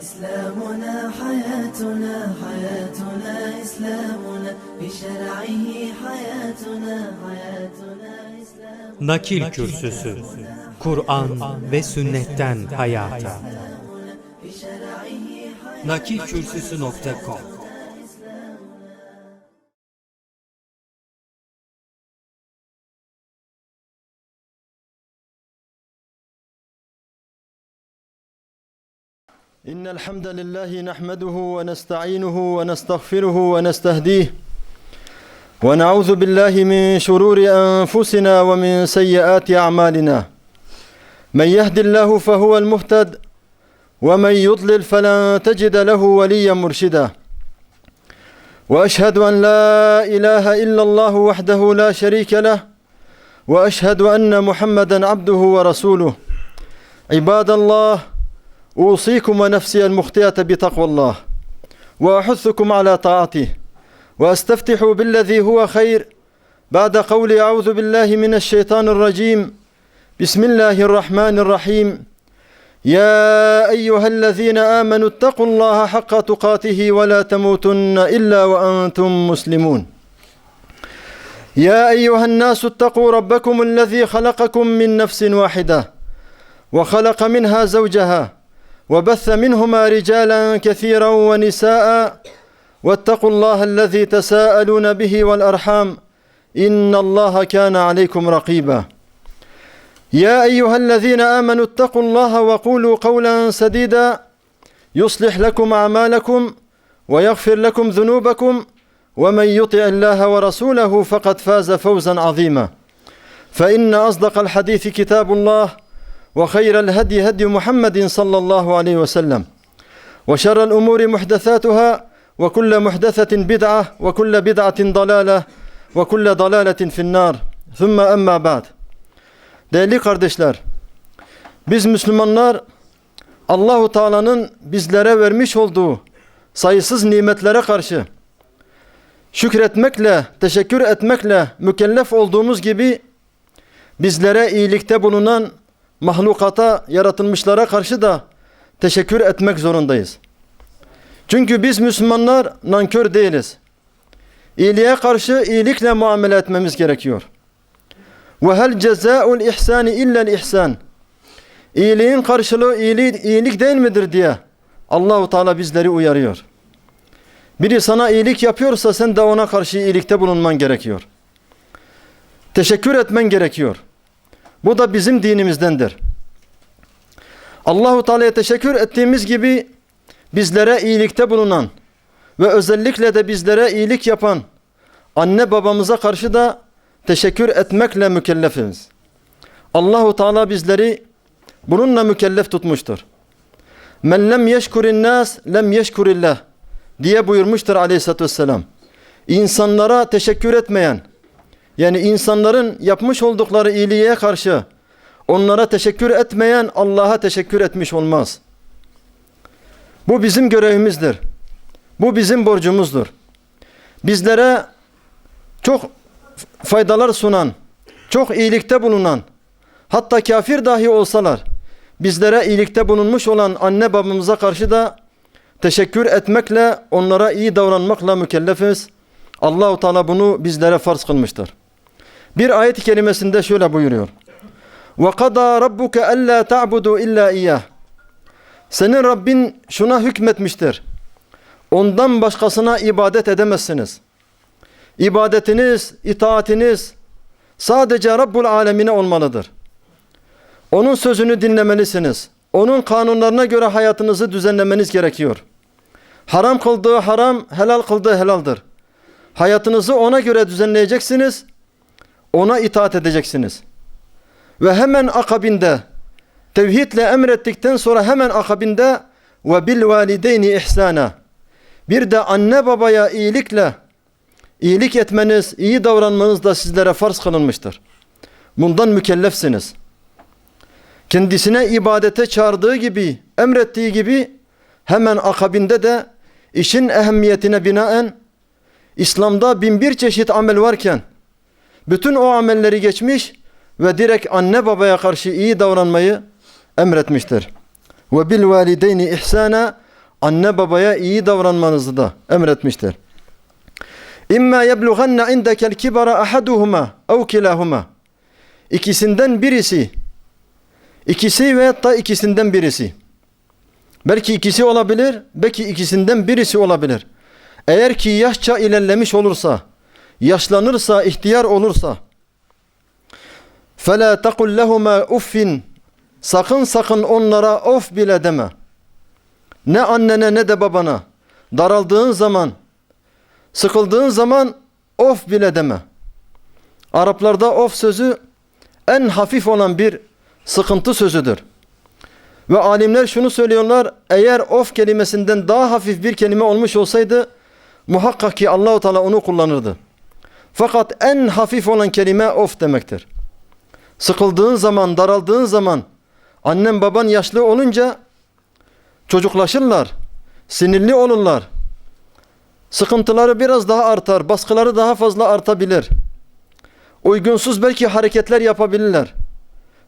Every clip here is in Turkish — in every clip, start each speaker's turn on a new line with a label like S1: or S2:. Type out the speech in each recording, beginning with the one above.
S1: إسلامنا حياتنا حياتنا إسلامنا بشرعه حياتنا حياتنا إسلامنا
S2: Nakil Kürsüsü Kur'an ve Sünnetten Hayata Nakilkürsüsü.com
S3: إن الحمد لله نحمده ونستعينه ونستغفره ونستهديه ونعوذ بالله من شرور أنفسنا ومن سيئات أعمالنا. من يهد الله فهو المهتد ومن يضلل فلن تجد له وليا مرشدا. وأشهد أن لا إله إلا الله وحده لا شريك له وأشهد أن محمدا عبده ورسوله. عباد الله أوصيكم ونفسي المخطئة بتقوى الله وأحثكم على طاعته وأستفتح بالذي هو خير. بعد قولي أعوذ بالله من الشيطان الرجيم. بسم الله الرحمن الرحيم. يا أيها الذين آمنوا اتقوا الله حق تقاته ولا تموتن إلا وأنتم مسلمون. يا أيها الناس اتقوا ربكم الذي خلقكم من نفس واحدة وخلق منها زوجها وبث منهما رجالا كثيرا ونساء واتقوا الله الذي تساءلون به والأرحام إن الله كان عليكم رقيبا. يا أيها الذين آمنوا اتقوا الله وقولوا قولا سديدا يصلح لكم أعمالكم ويغفر لكم ذنوبكم ومن يطع الله ورسوله فقد فاز فوزا عظيما. فإن أصدق الحديث كتاب الله وخير الهدي هدي محمد صلى الله عليه وسلم وشر الأمور محدثاتها وكل محدثة بدعة وكل بدعة ضلالة وكل ضلالة في النار ثم أما بعد Değerli kardeşler, biz Müslümanlar Allahu Teala'nın bizlere vermiş olduğu sayısız nimetlere karşı şükretmekle, teşekkür etmekle mükellef olduğumuz gibi bizlere iyilikte bulunan mahlukata, yaratılmışlara karşı da teşekkür etmek zorundayız. Çünkü biz Müslümanlar nankör değiliz. İyiliğe karşı iyilikle muamele etmemiz gerekiyor. Ve hel cezaul ihsani illel ihsan. İyiliğin karşılığı iyilik, iyilik değil midir diye Allahu Teala bizleri uyarıyor. Biri sana iyilik yapıyorsa sen de ona karşı iyilikte bulunman gerekiyor. Teşekkür etmen gerekiyor. Bu da bizim dinimizdendir. Allahu Teala'ya teşekkür ettiğimiz gibi bizlere iyilikte bulunan ve özellikle de bizlere iyilik yapan anne babamıza karşı da teşekkür etmekle mükellefiz. Allahu Teala bizleri bununla mükellef tutmuştur. Men lem yeşkurin nas lem yeşkurillah diye buyurmuştur aleyhissalatü vesselam. İnsanlara teşekkür etmeyen yani insanların yapmış oldukları iyiliğe karşı onlara teşekkür etmeyen Allah'a teşekkür etmiş olmaz. Bu bizim görevimizdir. Bu bizim borcumuzdur. Bizlere çok faydalar sunan, çok iyilikte bulunan, hatta kafir dahi olsalar, bizlere iyilikte bulunmuş olan anne babamıza karşı da teşekkür etmekle, onlara iyi davranmakla mükellefiz. Allahu Teala bunu bizlere farz kılmıştır. Bir ayet-i kerimesinde şöyle buyuruyor. وَقَضَى رَبُّكَ أَلَّا تَعْبُدُوا إِلَّا إِيَّهِ Senin Rabbin şuna hükmetmiştir. Ondan başkasına ibadet edemezsiniz. İbadetiniz, itaatiniz sadece Rabbul Alemine olmalıdır. Onun sözünü dinlemelisiniz. Onun kanunlarına göre hayatınızı düzenlemeniz gerekiyor. Haram kıldığı haram, helal kıldığı helaldir. Hayatınızı ona göre düzenleyeceksiniz. Ona itaat edeceksiniz. Ve hemen akabinde tevhidle emrettikten sonra hemen akabinde ve bil valideyni ihsana. Bir de anne babaya iyilikle iyilik etmeniz, iyi davranmanız da sizlere farz kılınmıştır. Bundan mükellefsiniz. Kendisine ibadete çağırdığı gibi, emrettiği gibi hemen akabinde de işin ehemmiyetine binaen İslam'da bin bir çeşit amel varken bütün o amelleri geçmiş ve direkt anne babaya karşı iyi davranmayı emretmiştir. Ve bil valideyni ihsana anne babaya iyi davranmanızı da emretmiştir. İmma yeblughanna indekel kibara ahaduhuma ev kilahuma. İkisinden birisi, ikisi ve da ikisinden birisi. Belki ikisi olabilir, belki ikisinden birisi olabilir. Eğer ki yaşça ilerlemiş olursa, yaşlanırsa, ihtiyar olursa, فَلَا تَقُلْ لَهُمَا uffin Sakın sakın onlara of bile deme. Ne annene ne de babana. Daraldığın zaman, sıkıldığın zaman of bile deme. Araplarda of sözü en hafif olan bir sıkıntı sözüdür. Ve alimler şunu söylüyorlar. Eğer of kelimesinden daha hafif bir kelime olmuş olsaydı muhakkak ki Allahu Teala onu kullanırdı. Fakat en hafif olan kelime of demektir. Sıkıldığın zaman, daraldığın zaman annen baban yaşlı olunca çocuklaşırlar. Sinirli olurlar. Sıkıntıları biraz daha artar, baskıları daha fazla artabilir. Uygunsuz belki hareketler yapabilirler.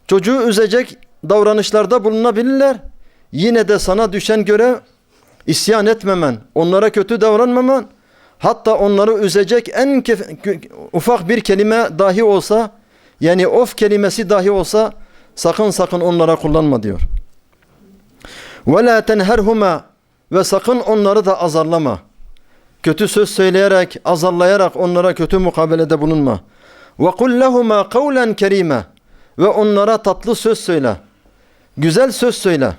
S3: Çocuğu üzecek davranışlarda bulunabilirler. Yine de sana düşen görev isyan etmemen, onlara kötü davranmaman, Hatta onları üzecek en ufak bir kelime dahi olsa yani of kelimesi dahi olsa sakın sakın onlara kullanma diyor. Ve la tenherhuma ve sakın onları da azarlama. Kötü söz söyleyerek, azarlayarak onlara kötü mukabelede bulunma. Ve kul lehuma kavlen kerime ve onlara tatlı söz söyle. Güzel söz söyle.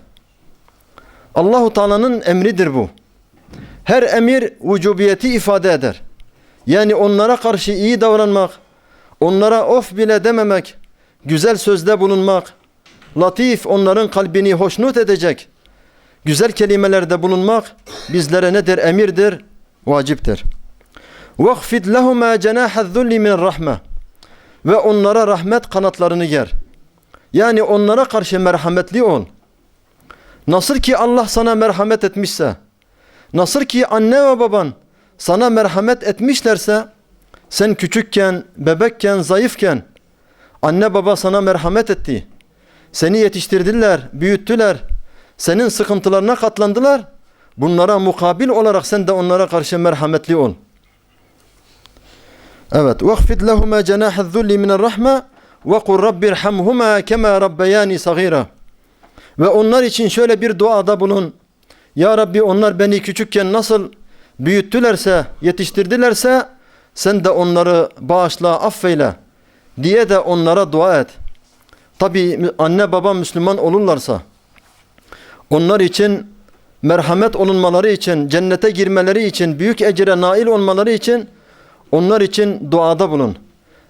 S3: Allahu Teala'nın emridir bu Her emir vücubiyeti ifade eder. Yani onlara karşı iyi davranmak, onlara of bile dememek, güzel sözde bulunmak, latif onların kalbini hoşnut edecek, güzel kelimelerde bulunmak bizlere nedir? Emirdir, vaciptir. وَخْفِدْ لَهُمَا جَنَاحَ الذُّلِّ مِنَ الرَّحْمَةِ Ve onlara rahmet kanatlarını ger. Yani onlara karşı merhametli ol. Nasıl ki Allah sana merhamet etmişse, nasıl ki anne ve baban sana merhamet etmişlerse, sen küçükken, bebekken, zayıfken anne baba sana merhamet etti. Seni yetiştirdiler, büyüttüler. Senin sıkıntılarına katlandılar. Bunlara mukabil olarak sen de onlara karşı merhametli ol. Evet. وَخْفِدْ لَهُمَا جَنَاحَ الذُّلِّ مِنَ الرَّحْمَةِ وَقُلْ رَبِّ ارْحَمْهُمَا كَمَا رَبَّيَانِ صَغِيرًا Ve onlar için şöyle bir duada bulun. Ya Rabbi onlar beni küçükken nasıl büyüttülerse, yetiştirdilerse sen de onları bağışla, affeyle diye de onlara dua et. Tabi anne baba Müslüman olurlarsa onlar için merhamet olunmaları için, cennete girmeleri için, büyük ecre nail olmaları için onlar için duada bulun.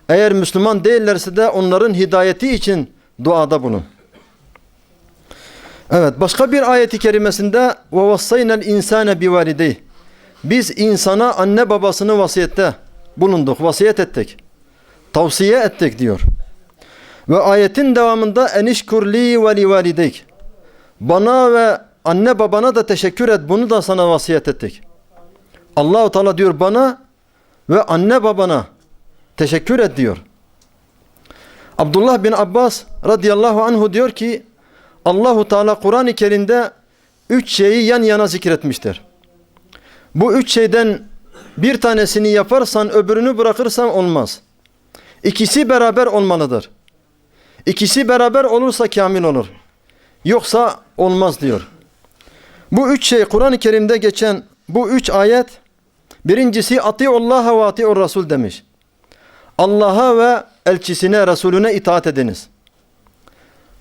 S3: Eğer Müslüman değillerse de onların hidayeti için duada bulun. Evet başka bir ayeti kerimesinde ve vassaynel insane bivalideyh. Biz insana anne babasını vasiyette bulunduk, vasiyet ettik. Tavsiye ettik diyor. Ve ayetin devamında enişkurli ve livalideyk. Bana ve anne babana da teşekkür et. Bunu da sana vasiyet ettik. Allahu Teala diyor bana ve anne babana teşekkür et diyor. Abdullah bin Abbas radıyallahu anhu diyor ki Allahu Teala Kur'an-ı Kerim'de üç şeyi yan yana zikretmiştir. Bu üç şeyden bir tanesini yaparsan öbürünü bırakırsan olmaz. İkisi beraber olmalıdır. İkisi beraber olursa kamil olur. Yoksa olmaz diyor. Bu üç şey Kur'an-ı Kerim'de geçen bu üç ayet birincisi Atiullaha ve atiur Rasul demiş. Allah'a ve elçisine, Resulüne itaat ediniz.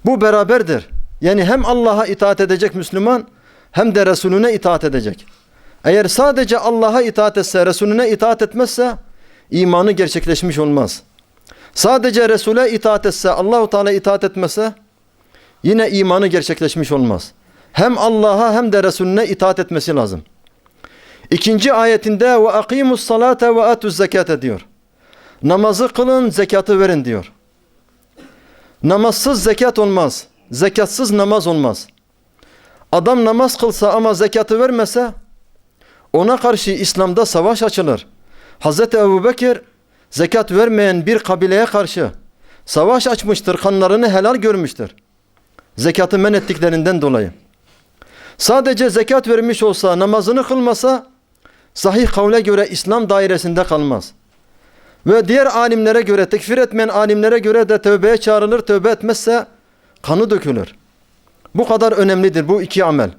S3: Bu beraberdir. Yani hem Allah'a itaat edecek Müslüman hem de Resulüne itaat edecek. Eğer sadece Allah'a itaat etse, Resulüne itaat etmezse imanı gerçekleşmiş olmaz. Sadece Resul'e itaat etse, Allahu Teala itaat etmese yine imanı gerçekleşmiş olmaz. Hem Allah'a hem de Resulüne itaat etmesi lazım. İkinci ayetinde ve akimus salate ve atuz zekate diyor. Namazı kılın, zekatı verin diyor. Namazsız zekat olmaz. Zekatsız namaz olmaz. Adam namaz kılsa ama zekatı vermese ona karşı İslam'da savaş açılır. Hazreti Ebu Bekir zekat vermeyen bir kabileye karşı savaş açmıştır, kanlarını helal görmüştür. Zekatı men ettiklerinden dolayı. Sadece zekat vermiş olsa, namazını kılmasa sahih kavle göre İslam dairesinde kalmaz. Ve diğer alimlere göre, tekfir etmeyen alimlere göre de tövbeye çağrılır, tövbe etmezse kanı dökülür. Bu kadar önemlidir bu iki amel.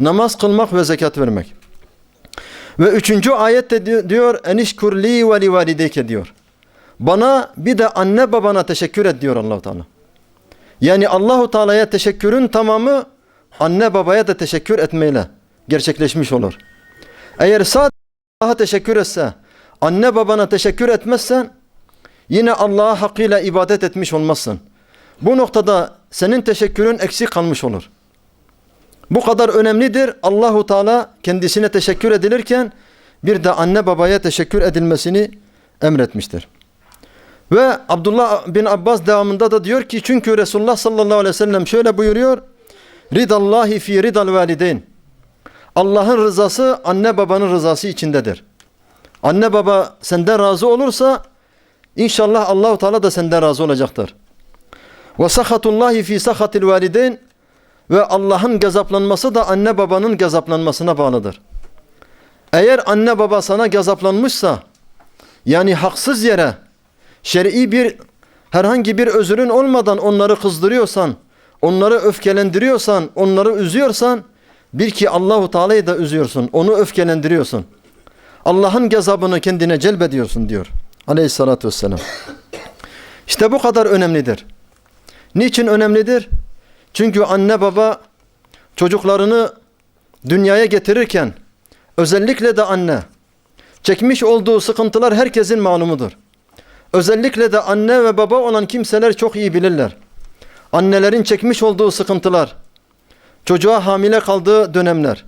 S3: Namaz kılmak ve zekat vermek. Ve üçüncü ayette di- diyor enişkurli ve li valideyke diyor. Bana bir de anne babana teşekkür et diyor Allahu Teala. Yani Allahu Teala'ya teşekkürün tamamı anne babaya da teşekkür etmeyle gerçekleşmiş olur. Eğer sadece Allah'a teşekkür etse, anne babana teşekkür etmezsen yine Allah'a hakkıyla ibadet etmiş olmazsın. Bu noktada senin teşekkürün eksik kalmış olur. Bu kadar önemlidir. Allahu Teala kendisine teşekkür edilirken bir de anne babaya teşekkür edilmesini emretmiştir. Ve Abdullah bin Abbas devamında da diyor ki çünkü Resulullah sallallahu aleyhi ve sellem şöyle buyuruyor. Ridallahi fi ridal valideyn. Allah'ın rızası anne babanın rızası içindedir. Anne baba senden razı olursa inşallah Allahu Teala da senden razı olacaktır. Ve sahatullahi fi sahatil valideyn ve Allah'ın gazaplanması da anne babanın gazaplanmasına bağlıdır. Eğer anne baba sana gazaplanmışsa yani haksız yere şer'i bir herhangi bir özrün olmadan onları kızdırıyorsan, onları öfkelendiriyorsan, onları üzüyorsan bil ki Allahu Teala'yı da üzüyorsun. Onu öfkelendiriyorsun. Allah'ın gazabını kendine celbediyorsun diyor. Aleyhissalatü vesselam. İşte bu kadar önemlidir. Niçin önemlidir? Çünkü anne baba çocuklarını dünyaya getirirken özellikle de anne çekmiş olduğu sıkıntılar herkesin malumudur. Özellikle de anne ve baba olan kimseler çok iyi bilirler. Annelerin çekmiş olduğu sıkıntılar, çocuğa hamile kaldığı dönemler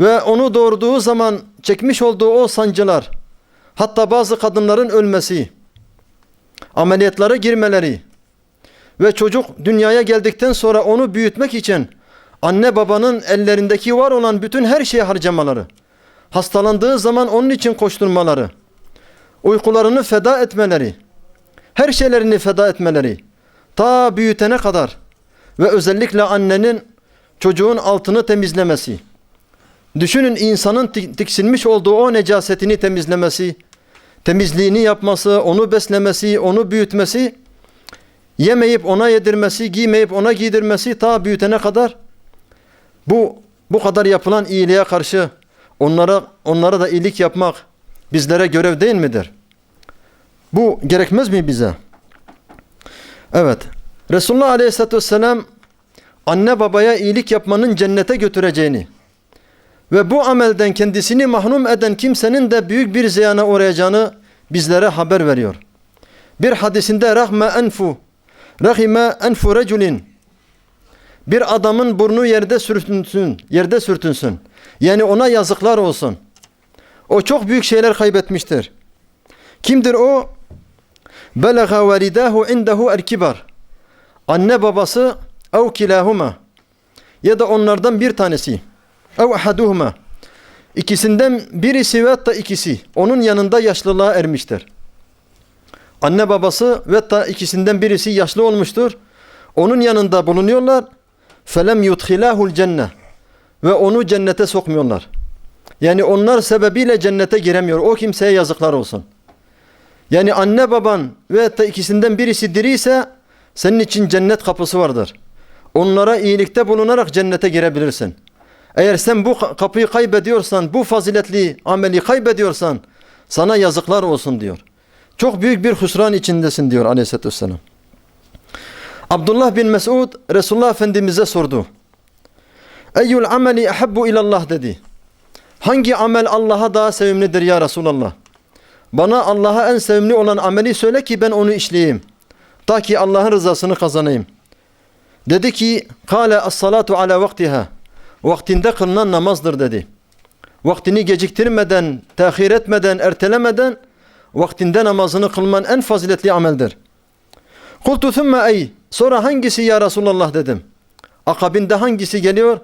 S3: ve onu doğurduğu zaman çekmiş olduğu o sancılar, hatta bazı kadınların ölmesi, ameliyatlara girmeleri ve çocuk dünyaya geldikten sonra onu büyütmek için anne babanın ellerindeki var olan bütün her şeyi harcamaları, hastalandığı zaman onun için koşturmaları, uykularını feda etmeleri, her şeylerini feda etmeleri, ta büyütene kadar ve özellikle annenin çocuğun altını temizlemesi. Düşünün insanın tik- tiksinmiş olduğu o necasetini temizlemesi, temizliğini yapması, onu beslemesi, onu büyütmesi, yemeyip ona yedirmesi, giymeyip ona giydirmesi ta büyütene kadar bu bu kadar yapılan iyiliğe karşı onlara onlara da iyilik yapmak bizlere görev değil midir? Bu gerekmez mi bize? Evet. Resulullah Aleyhisselatü Vesselam anne babaya iyilik yapmanın cennete götüreceğini ve bu amelden kendisini mahrum eden kimsenin de büyük bir ziyana uğrayacağını bizlere haber veriyor. Bir hadisinde rahme enfu rahime enfu reculin bir adamın burnu yerde sürtünsün, yerde sürtünsün. Yani ona yazıklar olsun. O çok büyük şeyler kaybetmiştir. Kimdir o? Belaga validahu indehu el-kibar. Anne babası ev kilahuma ya da onlardan bir tanesi ev ahaduhuma ikisinden birisi ve hatta ikisi onun yanında yaşlılığa ermiştir. Anne babası ve hatta ikisinden birisi yaşlı olmuştur. Onun yanında bulunuyorlar. Felem yudhilahul cenne ve onu cennete sokmuyorlar. Yani onlar sebebiyle cennete giremiyor. O kimseye yazıklar olsun. Yani anne baban ve hatta ikisinden birisi diri ise senin için cennet kapısı vardır. Onlara iyilikte bulunarak cennete girebilirsin. Eğer sen bu ka- kapıyı kaybediyorsan, bu faziletli ameli kaybediyorsan sana yazıklar olsun diyor. Çok büyük bir husran içindesin diyor aleyhissalatü vesselam. Abdullah bin Mesud Resulullah Efendimiz'e sordu. Eyyul ameli ahabbu ilallah dedi. Hangi amel Allah'a daha sevimlidir ya Resulallah? Bana Allah'a en sevimli olan ameli söyle ki ben onu işleyeyim. Ta ki Allah'ın rızasını kazanayım. Dedi ki kâle as-salatu ala vaktiha. Vaktinde kılınan namazdır dedi. Vaktini geciktirmeden, tehir etmeden, ertelemeden vaktinde namazını kılman en faziletli ameldir. Kultu thumme ey. Sonra hangisi ya Resulallah dedim. Akabinde hangisi geliyor?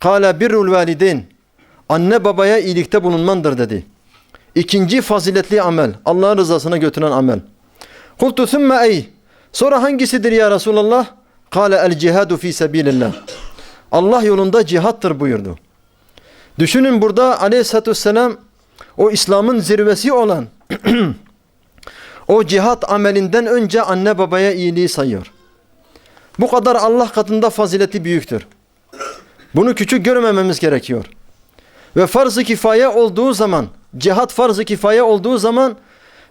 S3: Kâle birrul valideyn. Anne babaya iyilikte bulunmandır dedi. İkinci faziletli amel. Allah'ın rızasına götüren amel. Kultu thumme ey. Sonra hangisidir ya Resulallah? Kâle el cihadu fi sebilillah. Allah yolunda cihattır buyurdu. Düşünün burada aleyhissalatü vesselam o İslam'ın zirvesi olan o cihat amelinden önce anne babaya iyiliği sayıyor. Bu kadar Allah katında fazileti büyüktür. Bunu küçük görmememiz gerekiyor. Ve farz-ı kifaye olduğu zaman, cihat farz-ı kifaye olduğu zaman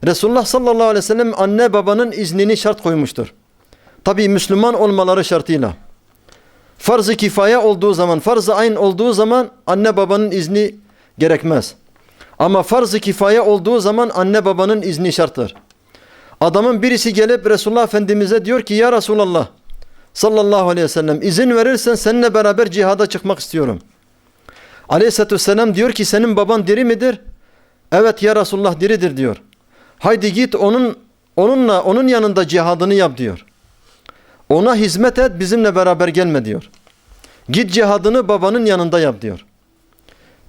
S3: Resulullah sallallahu aleyhi ve sellem anne babanın iznini şart koymuştur. Tabi Müslüman olmaları şartıyla. Farz-ı kifaye olduğu zaman, farz-ı ayn olduğu zaman anne babanın izni gerekmez. Ama farz-ı kifaye olduğu zaman anne babanın izni şarttır. Adamın birisi gelip Resulullah Efendimiz'e diyor ki ya Resulallah sallallahu aleyhi ve sellem izin verirsen seninle beraber cihada çıkmak istiyorum. Aleyhisselatü vesselam diyor ki senin baban diri midir? Evet ya Resulullah diridir diyor. Haydi git onun onunla onun yanında cihadını yap diyor. Ona hizmet et bizimle beraber gelme diyor. Git cihadını babanın yanında yap diyor.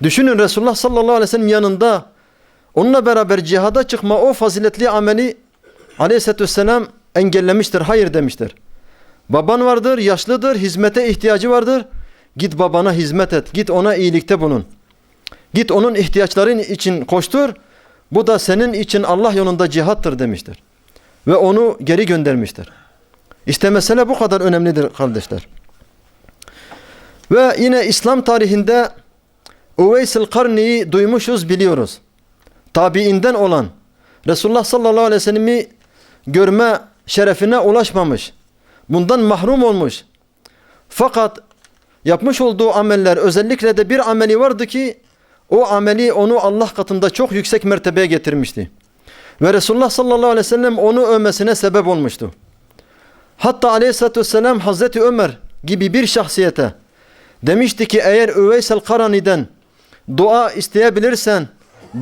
S3: Düşünün Resulullah sallallahu aleyhi ve sellem yanında onunla beraber cihada çıkma o faziletli ameli aleyhissalatü vesselam engellemiştir. Hayır demiştir. Baban vardır, yaşlıdır, hizmete ihtiyacı vardır. Git babana hizmet et, git ona iyilikte bulun. Git onun ihtiyaçların için koştur. Bu da senin için Allah yolunda cihattır demiştir. Ve onu geri göndermiştir. İşte mesele bu kadar önemlidir kardeşler. Ve yine İslam tarihinde Uveysel Karni'yi duymuşuz biliyoruz. Tabiinden olan Resulullah sallallahu aleyhi ve sellem'i görme şerefine ulaşmamış. Bundan mahrum olmuş. Fakat yapmış olduğu ameller özellikle de bir ameli vardı ki o ameli onu Allah katında çok yüksek mertebeye getirmişti. Ve Resulullah sallallahu aleyhi ve sellem onu övmesine sebep olmuştu. Hatta aleyhissalatü vesselam Hazreti Ömer gibi bir şahsiyete demişti ki eğer Üveysel Karani'den dua isteyebilirsen,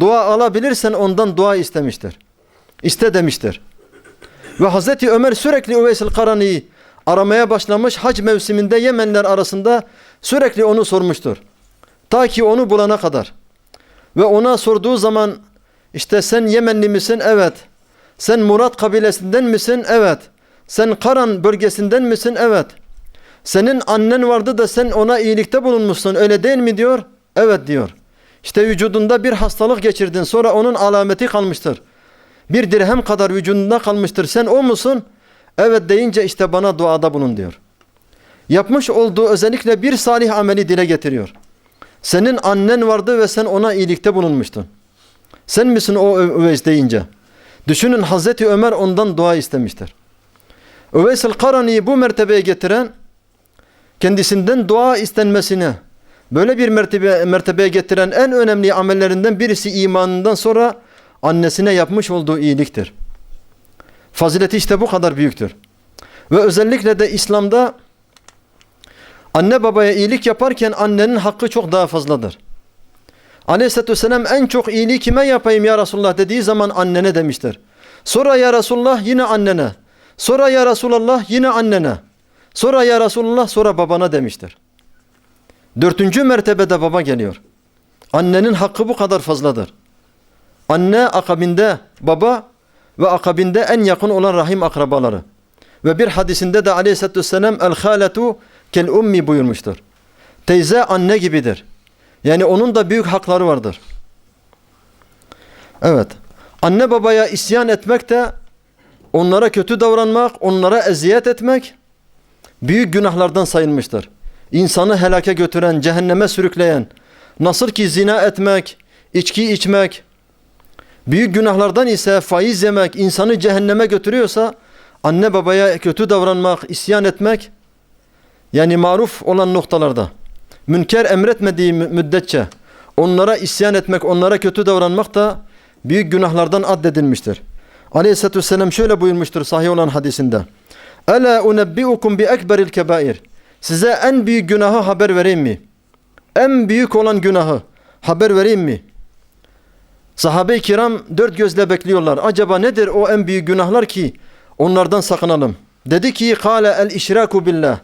S3: dua alabilirsen ondan dua istemiştir. İste demiştir. Ve Hazreti Ömer sürekli Üveysel Karani'yi aramaya başlamış hac mevsiminde Yemenler arasında sürekli onu sormuştur. Ta ki onu bulana kadar. Ve ona sorduğu zaman işte sen Yemenli misin? Evet. Sen Murat kabilesinden misin? Evet. Sen Karan bölgesinden misin? Evet. Senin annen vardı da sen ona iyilikte bulunmuşsun öyle değil mi diyor? Evet diyor. İşte vücudunda bir hastalık geçirdin sonra onun alameti kalmıştır. Bir dirhem kadar vücudunda kalmıştır. Sen o musun? Evet deyince işte bana duada bulun diyor. Yapmış olduğu özellikle bir salih ameli dile getiriyor. Senin annen vardı ve sen ona iyilikte bulunmuştun. Sen misin o Üveys deyince? Düşünün Hazreti Ömer ondan dua istemiştir. Üveysel Karani'yi bu mertebeye getiren kendisinden dua istenmesine böyle bir mertebe, mertebeye getiren en önemli amellerinden birisi imanından sonra annesine yapmış olduğu iyiliktir. Fazileti işte bu kadar büyüktür. Ve özellikle de İslam'da anne babaya iyilik yaparken annenin hakkı çok daha fazladır. Aleyhisselatü Vesselam en çok iyiliği kime yapayım ya Resulullah dediği zaman annene demiştir. Sonra ya Resulullah yine annene. Sonra ya Resulullah yine annene. Sonra ya Resulullah sonra babana demiştir. Dördüncü mertebede baba geliyor. Annenin hakkı bu kadar fazladır. Anne akabinde baba ve akabinde en yakın olan rahim akrabaları. Ve bir hadisinde de aleyhissalatü vesselam el haletu kel ummi buyurmuştur. Teyze anne gibidir. Yani onun da büyük hakları vardır. Evet. Anne babaya isyan etmek de onlara kötü davranmak, onlara eziyet etmek büyük günahlardan sayılmıştır. İnsanı helake götüren, cehenneme sürükleyen, nasıl ki zina etmek, içki içmek, büyük günahlardan ise faiz yemek insanı cehenneme götürüyorsa, anne babaya kötü davranmak, isyan etmek, yani maruf olan noktalarda, münker emretmediği müddetçe onlara isyan etmek, onlara kötü davranmak da büyük günahlardan addedilmiştir. Aleyhisselatü Vesselam şöyle buyurmuştur sahih olan hadisinde. Ela unebbiukum bi ekberil kebair. Size en büyük günahı haber vereyim mi? En büyük olan günahı haber vereyim mi? Sahabe-i kiram dört gözle bekliyorlar. Acaba nedir o en büyük günahlar ki onlardan sakınalım? Dedi ki kâle el işraku billah.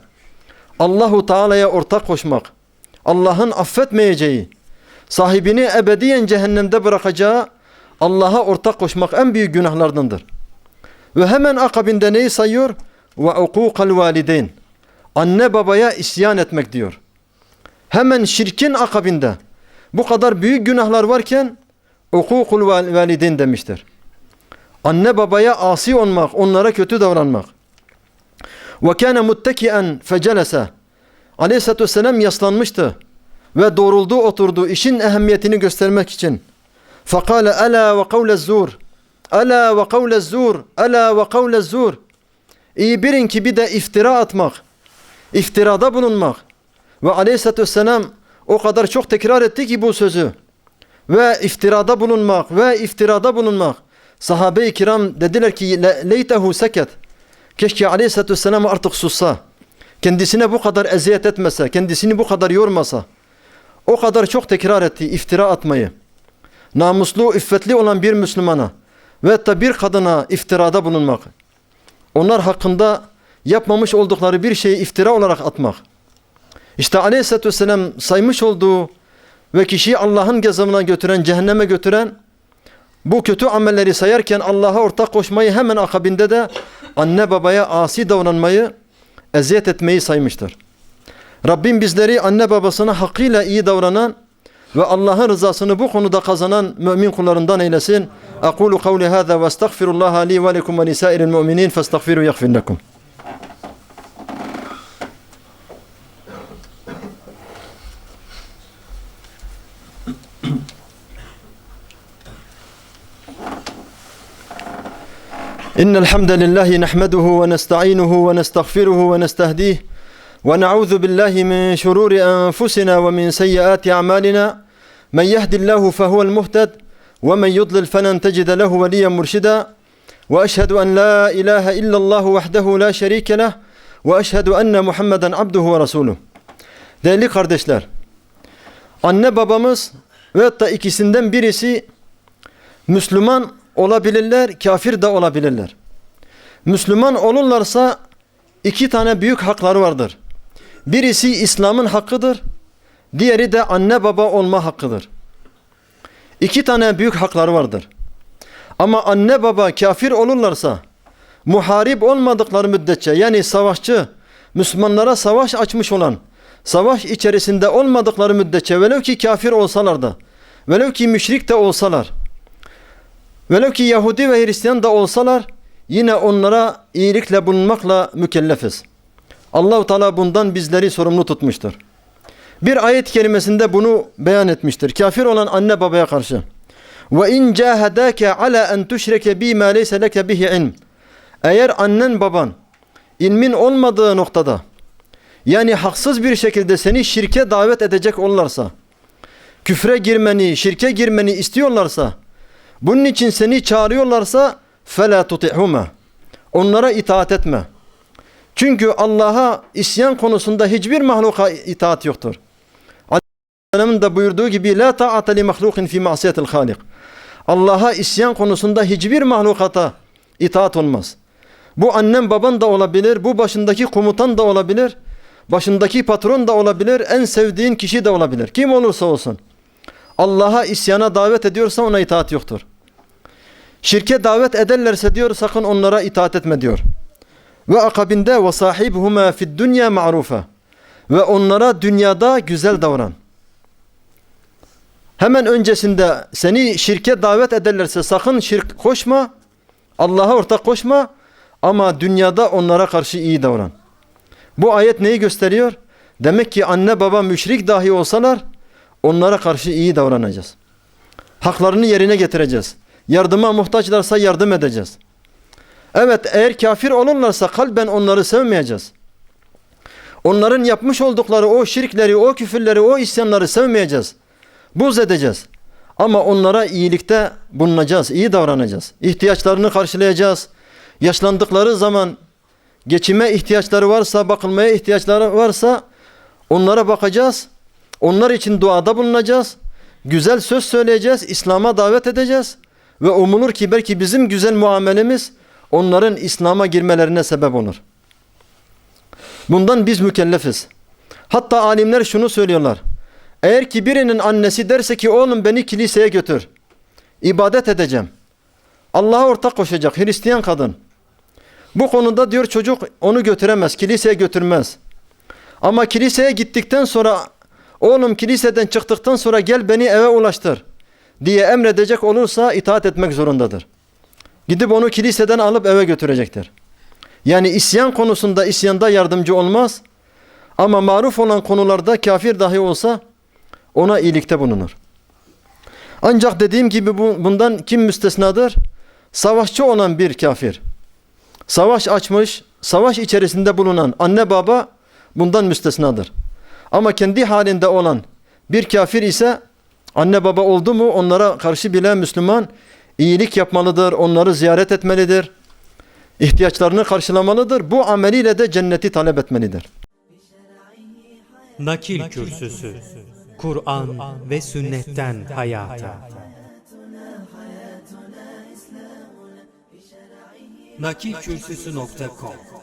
S3: Allahu Teala'ya ortak koşmak. Allah'ın affetmeyeceği, sahibini ebediyen cehennemde bırakacağı Allah'a ortak koşmak en büyük günahlardandır. Ve hemen akabinde neyi sayıyor? Ve ukukal valideyn. Anne babaya isyan etmek diyor. hemen şirkin akabinde bu kadar büyük günahlar varken hukukul val- validin demiştir. Anne babaya asi olmak, onlara kötü davranmak. Ve kâne muttekien fecelese. Aleyhisselatü Vesselam yaslanmıştı ve doğruldu oturdu işin ehemmiyetini göstermek için. Fakale ala ve kavle zur. Ala ve kavle zur. Ala ve kavle zur. İyi bilin ki bir de iftira atmak, iftirada bulunmak. Ve aleyhissalatü vesselam o kadar çok tekrar etti ki bu sözü. Ve iftirada bulunmak ve iftirada bulunmak. Sahabe-i kiram dediler ki "Le- leytehu seket. Keşke aleyhissalatü vesselam artık sussa. Kendisine bu kadar eziyet etmese, kendisini bu kadar yormasa. O kadar çok tekrar etti iftira atmayı. Namuslu, iffetli olan bir Müslümana ve hatta bir kadına iftirada bulunmak. Onlar hakkında yapmamış oldukları bir şeyi iftira olarak atmak. İşte aleyhissalatü vesselam saymış olduğu ve kişiyi Allah'ın gazabına götüren, cehenneme götüren bu kötü amelleri sayarken Allah'a ortak koşmayı hemen akabinde de anne babaya asi davranmayı, eziyet etmeyi saymıştır. Rabbim bizleri anne babasına hakkıyla iyi davranan ve Allah'ın rızasını bu konuda kazanan mümin kullarından eylesin. Aqulu kavli hâzâ ve estağfirullaha li ve lekum ve lisairil mu'minin festağfiru yaghfir lekum. إن الحمد لله نحمده ونستعينه ونستغفره ونستهديه ونعوذ بالله من شرور أنفسنا ومن سيئات أعمالنا. من يهد الله فهو المهتد ومن يضلل فلن تجد له وليا مرشدا. وأشهد أن لا إله إلا الله وحده لا شريك له وأشهد أن محمدا عبده ورسوله. Değerli kardeşler, anne babamız ve hatta ikisinden birisi Müslüman olabilirler, kafir de olabilirler. Müslüman olurlarsa iki tane büyük hakları vardır. Birisi İslam'ın hakkıdır, diğeri de anne baba olma hakkıdır. İki tane büyük hakları vardır. Ama anne baba kafir olurlarsa, muharip olmadıkları müddetçe yani savaşçı, Müslümanlara savaş açmış olan, savaş içerisinde olmadıkları müddetçe velev ki kafir olsalar da, velev ki müşrik de olsalar, Velev ki Yahudi ve Hristiyan da olsalar yine onlara iyilikle bulunmakla mükellefiz. Allahu Teala bundan bizleri sorumlu tutmuştur. Bir ayet kelimesinde bunu beyan etmiştir. Kafir olan anne babaya karşı. Ve in cahadake ala en tuşrike bi ma leysa leke bihi. Eğer annen baban ilmin olmadığı noktada yani haksız bir şekilde seni şirke davet edecek olurlarsa, küfre girmeni, şirke girmeni istiyorlarsa, bunun için seni çağırıyorlarsa فَلَا تُطِعْهُمَا Onlara itaat etme. Çünkü Allah'a isyan konusunda hiçbir mahluka itaat yoktur. Aleyhisselam'ın da buyurduğu gibi la ta'ata li mahlukin fi ma'siyetil halik. Allah'a isyan konusunda hiçbir mahlukata itaat olmaz. Bu annem baban da olabilir, bu başındaki komutan da olabilir, başındaki patron da olabilir, en sevdiğin kişi de olabilir. Kim olursa olsun. Allah'a isyana davet ediyorsa ona itaat yoktur. Şirke davet ederlerse diyor sakın onlara itaat etme diyor. Ve akabinde ve sahibhuma fid dünya ma'rufa. Ve onlara dünyada güzel davran. Hemen öncesinde seni şirke davet ederlerse sakın şirk koşma. Allah'a ortak koşma ama dünyada onlara karşı iyi davran. Bu ayet neyi gösteriyor? Demek ki anne baba müşrik dahi olsalar onlara karşı iyi davranacağız. Haklarını yerine getireceğiz. Yardıma muhtaçlarsa yardım edeceğiz. Evet eğer kafir olurlarsa kalben onları sevmeyeceğiz. Onların yapmış oldukları o şirkleri, o küfürleri, o isyanları sevmeyeceğiz. Buz edeceğiz. Ama onlara iyilikte bulunacağız, iyi davranacağız. İhtiyaçlarını karşılayacağız. Yaşlandıkları zaman geçime ihtiyaçları varsa, bakılmaya ihtiyaçları varsa onlara bakacağız. Onlar için duada bulunacağız. Güzel söz söyleyeceğiz, İslam'a davet edeceğiz. Ve umulur ki belki bizim güzel muamelemiz onların İslam'a girmelerine sebep olur. Bundan biz mükellefiz. Hatta alimler şunu söylüyorlar. Eğer ki birinin annesi derse ki oğlum beni kiliseye götür. İbadet edeceğim. Allah'a ortak koşacak Hristiyan kadın. Bu konuda diyor çocuk onu götüremez, kiliseye götürmez. Ama kiliseye gittikten sonra oğlum kiliseden çıktıktan sonra gel beni eve ulaştır diye emredecek olursa itaat etmek zorundadır. Gidip onu kiliseden alıp eve götürecektir. Yani isyan konusunda isyanda yardımcı olmaz ama maruf olan konularda kafir dahi olsa ona iyilikte bulunur. Ancak dediğim gibi bu, bundan kim müstesnadır? Savaşçı olan bir kafir. Savaş açmış, savaş içerisinde bulunan anne baba bundan müstesnadır. Ama kendi halinde olan bir kafir ise anne baba oldu mu onlara karşı bile Müslüman iyilik yapmalıdır, onları ziyaret etmelidir. ihtiyaçlarını karşılamalıdır. Bu ameliyle de cenneti talep etmelidir.
S2: Nakil Kürsüsü Kur'an ve sünnetten hayata nakilkürsüsü.com